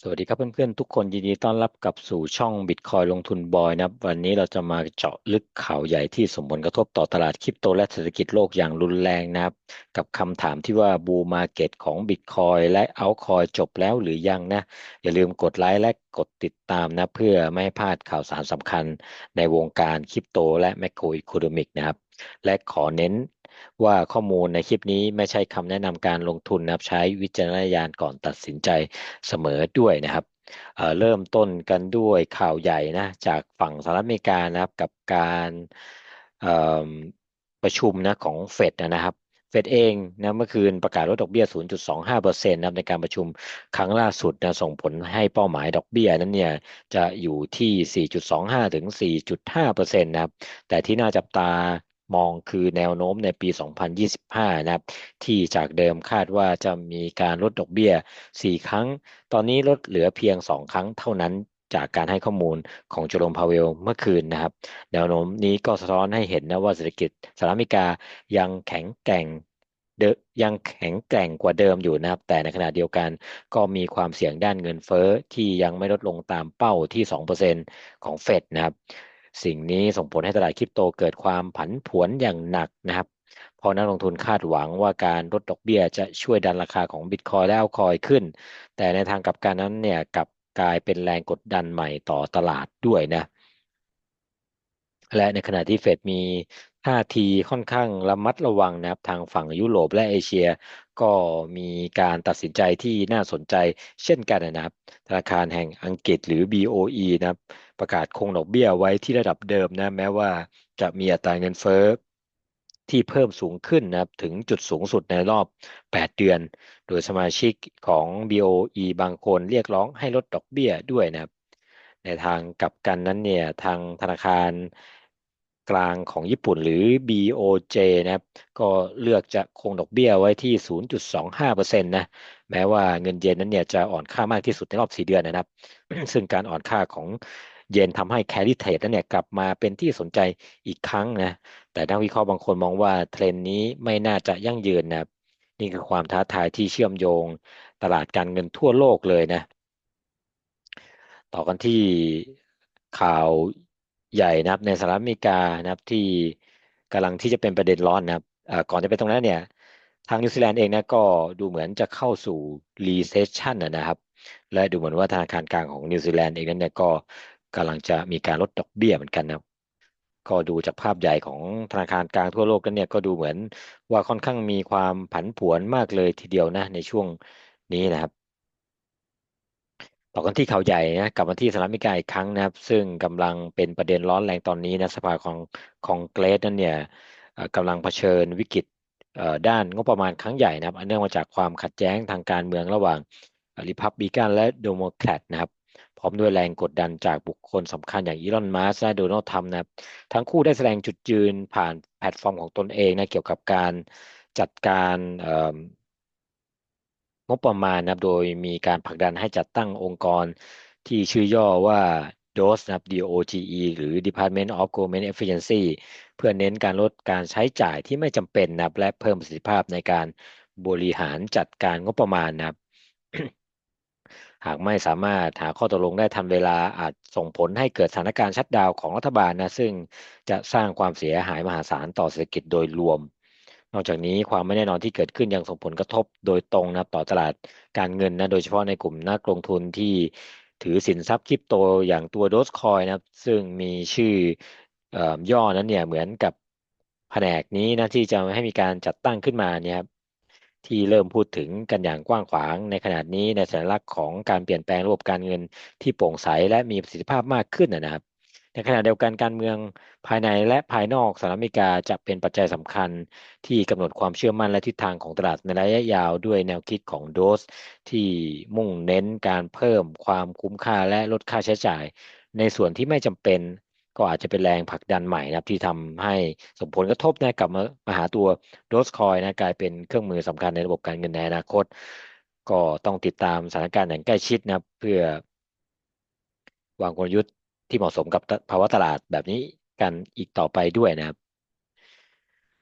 สวัสดีครับเพื่อนๆ ทุกคนยินดีต้อนรับกลับสู่ช่อง Bitcoin ลงทุนบอยนะครับ วันนี้เราจะมาเจาะลึกข่าวใหญ่ที่ส่งผลกระทบต่อตลาดคริปโตและเศรษฐกิจโลกอย่างรุนแรงนะครับ กับคำถามที่ว่าบูมาเก็ตของ Bitcoin และ Altcoin จบแล้วหรือยังนะ อย่าลืมกดไลค์และกดติดตามนะ เพื่อไม่ให้พลาดข่าวสารสำคัญในวงการคริปโตและแมโครอีโคโนมิกนะครับและขอเน้น ว่าข้อมูลในคลิปนี้ไม่ใช่คำแนะนำการลงทุนนะครับ ใช้วิจารณญาณก่อนตัดสินใจเสมอด้วยนะครับเเริ่มต้นกันด้วยข่าวใหญ่นะจากฝั่งสหรัฐอเมริกานะครับกับการประชุมนะของเฟดนะครับเฟดเองนะเมื่อคืนประกาศลดดอกเบี้ย 0.25%นะครับในการประชุมครั้งล่าสุดนะส่งผลให้เป้าหมายดอกเบี้ยนั้นเนี่ยจะอยู่ที่ 4.25 ถึง 4.5%นะครับแต่ที่น่าจับตา มองคือแนวโน้มในปี 2025 นะครับ ที่จากเดิมคาดว่าจะมีการลดดอกเบี้ย 4 ครั้ง ตอนนี้ลดเหลือเพียง 2 ครั้งเท่านั้นจากการให้ข้อมูลของโจโรมพาเวลเมื่อคืนนะครับ แนวโน้มนี้ก็สะท้อนให้เห็นนะว่าเศรษฐกิจสหรัฐอเมริกายังแข็งแกร่งยังแข็งแกร่งกว่าเดิมอยู่นะครับ แต่ในขณะเดียวกันก็มีความเสี่ยงด้านเงินเฟ้อที่ยังไม่ลดลงตามเป้าที่ 2%ของเฟดนะครับ สิ่งนี้ส่งผลให้ตลาดคริปโตเกิดความผันผวนอย่างหนักนะครับพอนักลงทุนคาดหวังว่าการลดดอกเบี้ยจะช่วยดันราคาของบิตคอยและอัลคอยขึ้น แต่ในทางกลับกันนั้นเนี่ยกลับกลายเป็นแรงกดดันใหม่ต่อตลาดด้วยนะ และในขณะที่เฟดมีท่าทีค่อนข้างระมัดระวังนะครับทางฝั่งยุโรปและเอเชีย ก็มีการตัดสินใจที่น่าสนใจเช่นกันนะครับ ธนาคารแห่งอังกฤษหรือ BOE นะครับ ประกาศคงดอกเบี้ยไว้ที่ระดับเดิมนะแม้ว่าจะมีอัตราเงินเฟ้อที่เพิ่มสูงขึ้นนะครับถึงจุดสูงสุดในรอบ 8 เดือน โดยสมาชิกของ BOE บางคนเรียกร้องให้ลดดอกเบี้ยด้วยนะครับ ในทางกลับกันนั้นเนี่ยทางธนาคาร กลางของญี่ปุ่นหรือ BOJ นะครับ ก็เลือกจะคงดอกเบี้ยไว้ที่ 0.25%นะ แม้ว่าเงินเยนนั้นเนี่ยจะอ่อนค่ามากที่สุดในรอบ 4 เดือนนะครับ ซึ่งการอ่อนค่าของเยนทำให้แคริเทดนั้นเนี่ยกลับมาเป็นที่สนใจอีกครั้งนะ แต่นักวิเคราะห์บางคนมองว่าเทรนนี้ไม่น่าจะยั่งยืนนะนี่คือความท้าทายที่เชื่อมโยงตลาดการเงินทั่วโลกเลยนะ ต่อกันที่ข่าว ใหญ่นะครับในสหรัฐอเมริกานะครับที่กำลังที่จะเป็นประเด็นร้อนนะครับก่อนจะไปตรงนั้นเนี่ยทางนิวซีแลนด์เองนะก็ดูเหมือนจะเข้าสู่ recession นะครับ และดูเหมือนว่าธนาคารกลางของนิวซีแลนด์เองนั้นเนี่ยก็กำลังจะมีการลดดอกเบี้ยเหมือนกันนะก็ดูจากภาพใหญ่ของธนาคารกลางทั่วโลกกันเนี่ยก็ดูเหมือนว่าค่อนข้างมีความผันผวนมากเลยทีเดียวนะในช่วงนี้นะครับ ต่อกันที่ข่าวใหญ่นะกลับมาที่สหรัฐอเมริกาอีกครั้งนะครับ ซึ่งกำลังเป็นประเด็นร้อนแรงตอนนี้นะสภาของของเกรสนั้นเนี่ยกำลังเผชิญวิกฤตด้านงบประมาณครั้งใหญ่นะครับ อันเนื่องมาจากความขัดแย้งทางการเมืองระหว่างริพับบิกันและโดโมแครตนะครับ พร้อมด้วยแรงกดดันจากบุคคลสำคัญอย่างอีลอนมัสและโดนัลด์ทรัมป์นะครับ ทั้งคู่ได้แสดงจุดยืนผ่านแพลตฟอร์มของตนเองนะเกี่ยวกับการจัดการ งบประมาณนะครับ โดยมีการผลักดันให้จัดตั้งองค์กรที่ชื่อย่อว่า DOGE นะครับ DOGE หรือ Department of Government Efficiency เพื่อเน้นการลดการใช้จ่ายที่ไม่จำเป็นนะครับและเพิ่มประสิทธิภาพในการบริหารจัดการงบประมาณนะครับ หากไม่สามารถหาข้อตกลงได้ทันเวลาอาจส่งผลให้เกิดสถานการณ์ชัดดาวของรัฐบาลนะ ซึ่งจะสร้างความเสียหายมหาศาลต่อเศรษฐกิจโดยรวม นอกจากนี้ความไม่แน่นอนที่เกิดขึ้นยังส่งผลกระทบโดยตรงนะต่อตลาดการเงินนะโดยเฉพาะในกลุ่มนักลงทุนที่ถือสินทรัพย์คริปโตอย่างตัวโดสคอยนะซึ่งมีชื่อย่อนั้นเนี่ยเหมือนกับแผนกนี้นะที่จะให้มีการจัดตั้งขึ้นมาเนี่ยครับที่เริ่มพูดถึงกันอย่างกว้างขวางในขณะนี้ในสัญลักษณ์ของการเปลี่ยนแปลงระบบการเงินที่โปร่งใสและมีประสิทธิภาพมากขึ้นนะครับ ในขณะเดียวกันการเมืองภายในและภายนอกสหรัฐอเมริกาจะเป็นปัจจัยสำคัญที่กำหนดความเชื่อมั่นและทิศทางของตลาดในระยะยาวด้วยแนวคิดของโดส ที่มุ่งเน้นการเพิ่มความคุ้มค่าและลดค่าใช้จ่าย ในส่วนที่ไม่จำเป็นก็อาจจะเป็นแรงผลักดันใหม่นะครับที่ทำให้ส่งผลกระทบนะกับมาหาตัวโดสคอยนะกลายเป็นเครื่องมือสำคัญในระบบการเงินในอนาคต ก็ต้องติดตามสถานการณ์อย่างใกล้ชิดนะเพื่อวางกลยุทธ์ ที่เหมาะสมกับภาวะตลาดแบบนี้กันอีกต่อไปด้วยนะครับ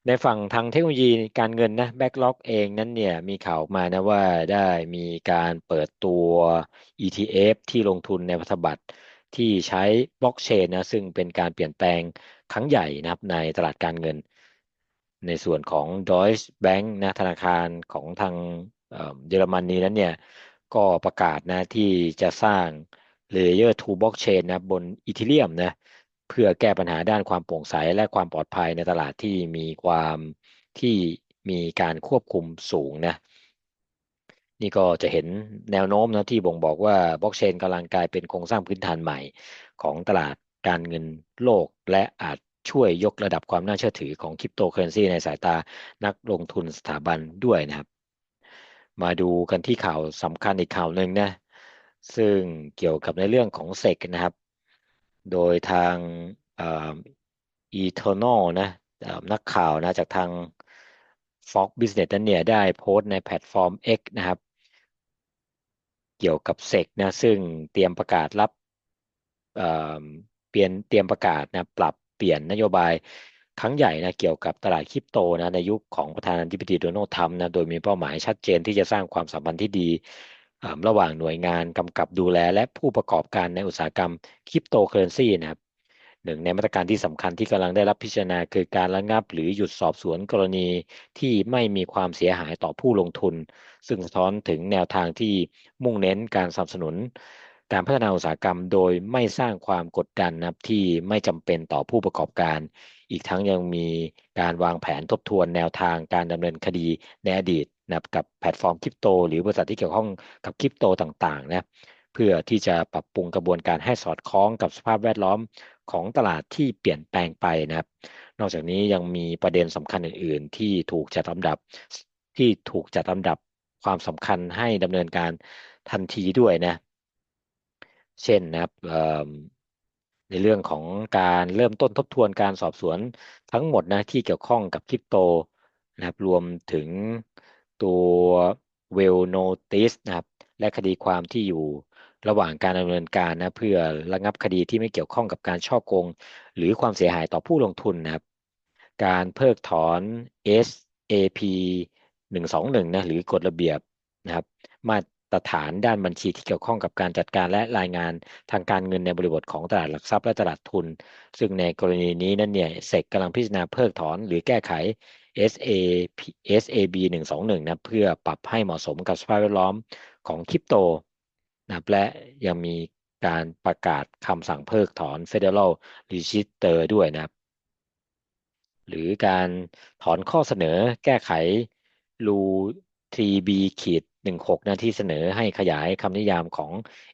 ในฝั่งทางเทคโนโลยีการเงินนะแบ็กล็อกเองนั้นเนี่ยมีข่าวมานะว่าได้มีการเปิดตัว ETF ที่ลงทุนในพันธบัตรที่ใช้บล็อกเชนนะซึ่งเป็นการเปลี่ยนแปลงครั้งใหญ่นะครับในตลาดการเงิน ในส่วนของ Deutsche Bank นะธนาคารของทางเยอรมนีนั้นเนี่ยก็ประกาศนะที่จะสร้าง Layer 2 Blockchain นะบนอีทีเรียมนะเพื่อแก้ปัญหาด้านความโปร่งใสและความปลอดภัยในตลาดที่มีความที่มีการควบคุมสูงนะนี่ก็จะเห็นแนวโน้มนะที่บ่งบอกว่าบล็อกเชนกำลังกลายเป็นโครงสร้างพื้นฐานใหม่ของตลาดการเงินโลก และอาจช่วยยกระดับความน่าเชื่อถือของคริปโตเคอเรนซีในสายตานักลงทุนสถาบันด้วยนะครับ มาดูกันที่ข่าวสำคัญอีกข่าวหนึ่งนะ ซึ่งเกี่ยวกับในเรื่องของเซกนะครับ โดยทางอีเทอร์นอลนะนักข่าวนะจากทาง Fox Business นั้นเนี่ยได้โพสต์ในแพลตฟอร์ม X นะครับ เกี่ยวกับเซกนะซึ่งเตรียมประกาศรับเปลี่ยนเตรียมประกาศนะปรับเปลี่ยนนโยบายครั้งใหญ่นะเกี่ยวกับตลาดคริปโตนะในยุคของประธานาธิบดีโดนัลด์ทรัมป์นะโดยมีเป้าหมายชัดเจนที่จะสร้างความสัมพันธ์ที่ดี ระหว่างหน่วยงานกำกับดูแล และผู้ประกอบการในอุตสาหกรรมคริปโตเคอเรนซีนะครับหนึ่งในมาตรการที่สำคัญที่กำลังได้รับพิจารณาคือการระงับ หรือหยุดสอบสวนกรณีที่ไม่มีความเสียหายต่อผู้ลงทุน ซึ่งสะท้อนถึงแนวทางที่มุ่งเน้นการสนับสนุน การพัฒนาอุตสาหกรรมโดยไม่สร้างความกดดันนะที่ไม่จำเป็นต่อผู้ประกอบการ อีกทั้งยังมีการวางแผนทบทวนแนวทางการดำเนินคดีในอดีตนะกับแพลตฟอร์มคริปโต หรือบริษัทที่เกี่ยวข้องกับคริปโตต่างๆนะเพื่อที่จะปรับปรุงกระบวนการให้สอดคล้องกับสภาพแวดล้อมของตลาดที่เปลี่ยนแปลงไปนะครับ นอกจากนี้ยังมีประเด็นสำคัญอื่น ๆ ที่ถูกจัดลำดับที่ถูกจัดลำดับความสำคัญให้ดำเนินการทันทีด้วยนะ เช่นนะครับในเรื่องของการเริ่มต้นทบทวนการสอบสวนทั้งหมดนะที่เกี่ยวข้องกับคริปโตนะครับรวมถึงตัว well notice นะครับและคดีความที่อยู่ระหว่างการดำเนินการนะเพื่อระงับคดีที่ไม่เกี่ยวข้องกับการช่อโกง หรือความเสียหายต่อผู้ลงทุนนะครับการเพิกถอน SAP 121นะหรือกฎระเบียบนะครับมา ตรฐานด้านบัญชีที่เกี่ยวข้องกับการจัดการและรายงานทางการเงินในบริบทของตลาดหลักทรัพย์และตลาดทุน ซึ่งในกรณีนี้นั้นเนี่ยเซกกำลังพิจารณาเพิกถอนหรือแก้ไข SAP SAB 121นะเพื่อปรับให้เหมาะสมกับสภาพแวดล้อมของคริปโตนะและยังมีการประกาศคำสั่งเพิกถอน Federal Register ด้วยนะหรือการถอนข้อเสนอแก้ไขรู 3 b ขีด16นะที่เสนอให้ขยายคำนิยามของ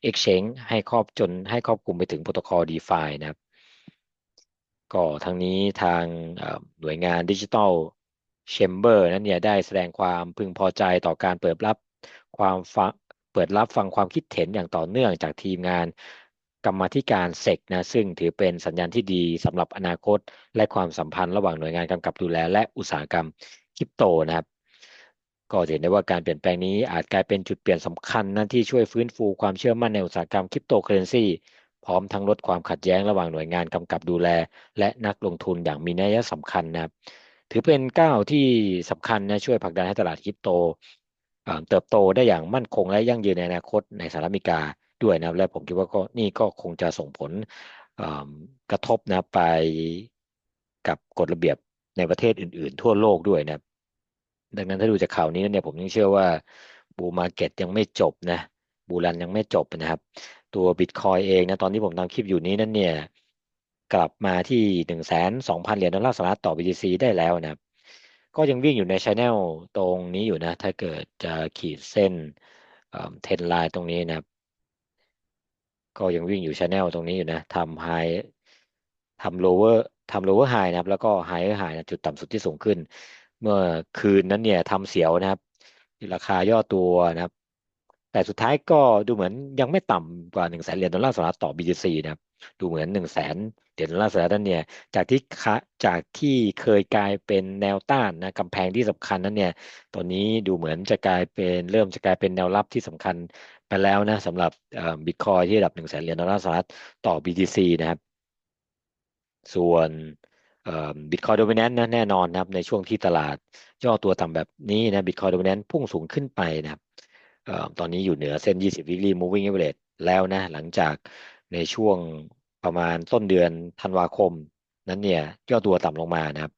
Exchange ให้ครอบจนให้ครอบคลุมไปถึงโปรโตคอล DeFi นะครับก็ทั้งนี้ทางหน่วยงานดิจิทัลแชมเบอร์นั้นเนี่ยได้แสดงความพึงพอใจต่อการเปิดรับความฟังเปิดรับฟังความคิดเห็นอย่างต่อเนื่องจากทีมงานกรรมธิการเซกนะซึ่งถือเป็นสัญญาณที่ดีสำหรับอนาคต และความสัมพันธ์ระหว่างหน่วยงานกำกับดูแล และอุตสาหกรรมคริปโตนะครับ ก็เห็นได้ว่าการเปลี่ยนแปลงนี้อาจกลายเป็นจุดเปลี่ยนสำคัญนะที่ช่วยฟื้นฟูความเชื่อมั่นในอุตสาหกรรมคริปโตเคอเรนซีพร้อมทั้งลดความขัดแย้งระหว่างหน่วยงานกำกับดูแล และนักลงทุนอย่างมีนัยสำคัญนะครับ ถือเป็นก้าวที่สำคัญนะช่วยผลักดันให้ตลาดคริปโตเติบโตได้อย่างมั่นคงและยั่งยืนในอนาคตในสหรัฐอเมริกาด้วยนะและผมคิดว่าก็นี่ก็คงจะส่งผลกระทบนะไปกับกฎระเบียบในประเทศอื่น ๆ ทั่วโลกด้วยนะ ดังนั้นถ้าดูจากข่าวนี้เนี่ยผมยังเชื่อว่าบูมาเก็ตยังไม่จบนะบูรันยังไม่จบนะครับ ตัวบิตคอยเองนะตอนที่ผมทำคลิปอยู่นี้นั่นเนี่ยกลับมาที่หนึ่งแสนสองพันเหรียญดอลลาร์สหรัฐต่อ BTC ได้แล้วนะครับ ก็ยังวิ่งอยู่ในชแนลตรงนี้อยู่นะ ถ้าเกิดจะขีดเส้นเทนไลน์ตรงนี้นะครับ ก็ยังวิ่งอยู่ชแนลตรงนี้อยู่นะทำไฮทำโลเวอร์ทำโลเวอร์ไฮนะครับ แล้วก็ไฮไฮนะจุดต่ำสุดที่สูงขึ้น เมื่อคืนนั้นเนี่ยทำเสียวนะครับ ราคาย่อตัวนะครับ แต่สุดท้ายก็ดูเหมือนยังไม่ต่ำกว่าหนึ่งแสนเหรียญดอลลาร์สหรัฐต่อ BTC นะครับ ดูเหมือนหนึ่งแสนเหรียญดอลลาร์สหรัฐนั่นเนี่ย จากที่จากที่เคยกลายเป็นแนวต้านนะกำแพงที่สำคัญนั้นเนี่ย ตอนนี้ดูเหมือนจะกลายเป็นเริ่มจะกลายเป็นแนวรับที่สำคัญไปแล้วนะสำหรับบิตคอยที่ระดับหนึ่งแสนเหรียญดอลลาร์สหรัฐต่อ BTC นะครับ ส่วน บิตคอยโดมิแนนต์นะแน่นอนนะครับในช่วงที่ตลาดย่อตัวต่ำแบบนี้นะบิตคอยโดมิแนนต์พุ่งสูงขึ้นไปนะครับออตอนนี้อยู่เหนือเส้น 20 weekly moving average แล้วนะหลังจากในช่วงประมาณต้นเดือนธันวาคม นั้นเนี่ยย่อตัวต่ำลงมานะครับ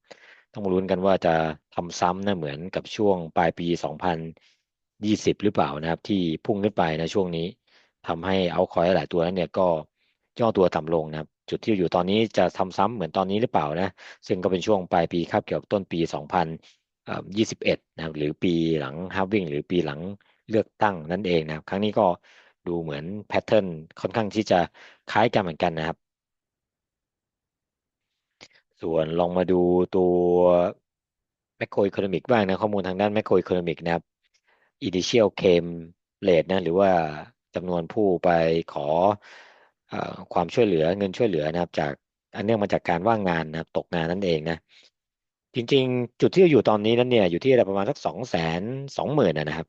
ต้องลุ้นกันว่าจะทำซ้ำนะเหมือนกับช่วงปลายปี 2020 หรือเปล่านะครับ ที่พุ่งขึ้นไปนะช่วงนี้ทำให้เอาคอยหลายตัวนั้นเนี่ยก็ย่อตัวต่ำลงนะครับ จุดที่อยู่ตอนนี้จะทำซ้ำเหมือนตอนนี้หรือเปล่านะ ซึ่งก็เป็นช่วงปลายปีคาบเกี่ยวกับต้นปี 2021 นะครับหรือปีหลังฮาวิ่งหรือปีหลังเลือกตั้งนั่นเองนะครับ ครั้งนี้ก็ดูเหมือนแพทเทิร์นค่อนข้างที่จะคล้ายกันเหมือนกันนะครับ ส่วนลองมาดูตัว macro economic บ้างนะ ข้อมูลทางด้าน macro economic นะครับ initial claim rate นะหรือว่าจำนวนผู้ไปขอ ความช่วยเหลือเงินช่วยเหลือนะครับ จากอันเนื่องมาจากการว่างงานนะครับตกงานนั่นเองนะ จริง ๆ จุดที่อยู่ตอนนี้นั้นเนี่ยอยู่ที่ระดับประมาณสักสองแสนสองหมื่นนะครับ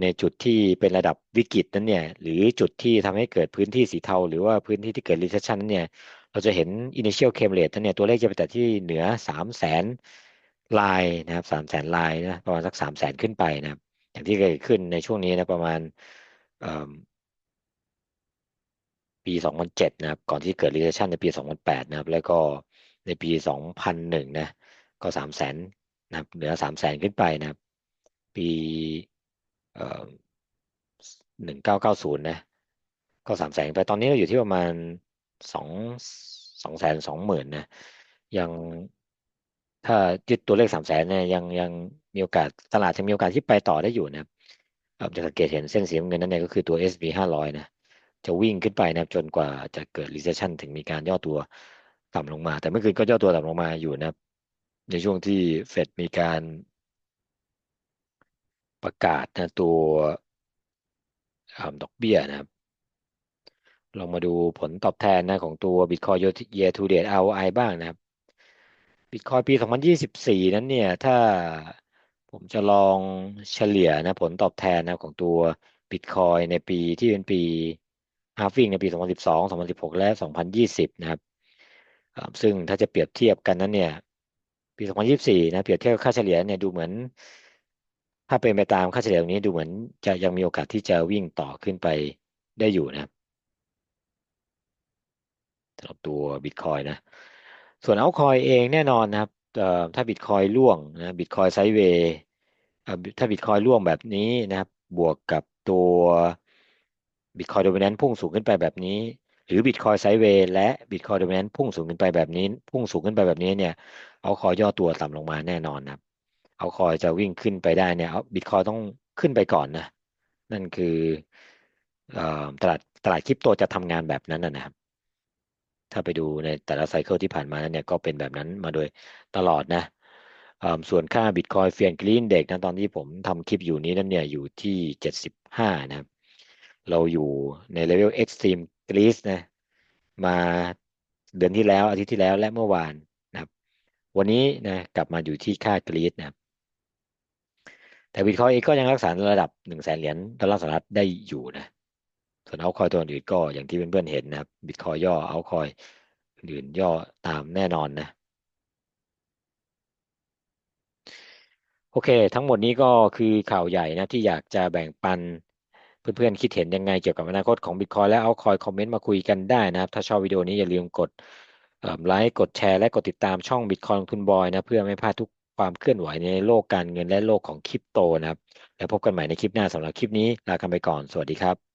ในจุดที่เป็นระดับวิกฤตนั้นเนี่ย หรือจุดที่ทำให้เกิดพื้นที่สีเทา หรือว่าพื้นที่ที่เกิด recession นั้นเนี่ย เราจะเห็น initial claim rate นั้นเนี่ยตัวเลขจะไปแต่ที่เหนือสามแสนลายนะครับสามแสนลายนะประมาณสักสามแสนขึ้นไปนะครับ อย่างที่เกิดขึ้นในช่วงนี้นะประมาณ ปี 2007 นะครับ ก่อนที่เกิด recession ในปี 2008 นะครับ แล้วก็ในปี 2001 นะ ก็ 3 0 0แสนนะครับ เหลือ 3 0 0แสนขึ้นไปนะครับ ปีเอ่อ1990 นะ ก็ 3 0 0แสนไป ตอนนี้เราอยู่ที่ประมาณ 2 2แสน2หมื่นนะ ยังถ้ายึดตัวเลข 3 0 0แสนเนี่ยยังยังมีโอกาสตลาดยังมีโอกาสที่ไปต่อได้อยู่นะครับจะสังเกตเห็นเส้นสีเงินนั่นเองก็คือตัว S&P 500 นะ จะวิ่งขึ้นไปนะครับจนกว่าจะเกิด recession ถึงมีการย่อตัวต่ำลงมา แต่เมื่อคืนก็ย่อตัวต่ำลงมาอยู่นะครับ ในช่วงที่เฟดมีการประกาศนะตัวดอกเบี้ยนะครับลองมาดูผลตอบแทนนะของตัว Bitcoin Year to Date ROI บ้างนะครับ Bitcoin ปี 2024 นั้นเนี่ย ถ้าผมจะลองเฉลี่ยนะผลตอบแทนนะของตัว Bitcoin ในปีที่เป็นปี ฮาฟิงในปี 2012 2016 และ 2020 นะครับ ซึ่งถ้าจะเปรียบเทียบกันนั้นเนี่ย ปี 2024 นะเปรียบเทียบค่าเฉลี่ยเนี่ยดูเหมือน ถ้าเป็นไปตามค่าเฉลี่ยตรงนี้ดูเหมือนจะยังมีโอกาสที่จะวิ่งต่อขึ้นไปได้อยู่นะครับสำหรับตัว Bitcoin นะ ส่วนเอาคอยเองแน่นอนนะครับถ้าบิตคอยล่วงนะบิตคอยไซด์เวย์ถ้าบิตคอยล่วงแบบนี้นะครับ บวกกับตัว บิตคอยโดมิแนนต์พุ่งสูงขึ้นไปแบบนี้ หรือบิตคอยไซด์เวย์และบิตคอยโดมิแนนต์พุ่งสูงขึ้นไปแบบนี้ พุ่งสูงขึ้นไปแบบนี้เนี่ยเอาคอยย่อตัวต่ำลงมาแน่นอนนะครับเอาคอยจะวิ่งขึ้นไปได้เนี่ยเอาบิตคอยต้องขึ้นไปก่อนนะ นั่นคือตลาดตลาดคริปโตจะทำงานแบบนั้นนะครับ ถ้าไปดูในแต่ละไซเคิลที่ผ่านมาเนี่ยก็เป็นแบบนั้นมาโดยตลอดนะส่วนค่า Bitcoin เฟียนกรีนเด็กนะตอนที่ผมทำคลิปอยู่นี้นั่นเนี่ยอยู่ที่ 75 นะครับ เราอยู่ในเลเวล Extreme g r e e e นะมาเดือนที่แล้วอาทิตย์ที่แล้วและเมื่อวานนะครับ วันนี้นะกลับมาอยู่ที่ค่ากรีดนะครับแต่บิตคอยเองก็ยังรักษาระดับ1 0 0 0 0แสนเหรียญดอลลาร์สหรัฐได้อยู่นะส่วนเอาคอยตัวอื่นก็อย่างที่เพื่อนๆเห็นนะครับบิตคอยย่อเอาคอยอื่นย่อตามแน่นอนนะโอเค ทั้งหมดนี้ก็คือข่าวใหญ่นะที่อยากจะแบ่งปัน เพื่อนๆ คิดเห็นยังไงเกี่ยวกับอนาคตของบิตคอยและเอาคอยคอมเมนต์มาคุยกันได้นะครับ ถ้าชอบวิดีโอนี้อย่าลืมกดไลค์กดแชร์และกดติดตามช่องบิตคอยลงทุนบอยนะ เพื่อไม่พลาดทุกความเคลื่อนไหวในโลกการเงินและโลกของคริปโตนะครับ แล้วพบกันใหม่ในคลิปหน้าสำหรับคลิปนี้ลากันไปก่อนสวัสดีครับ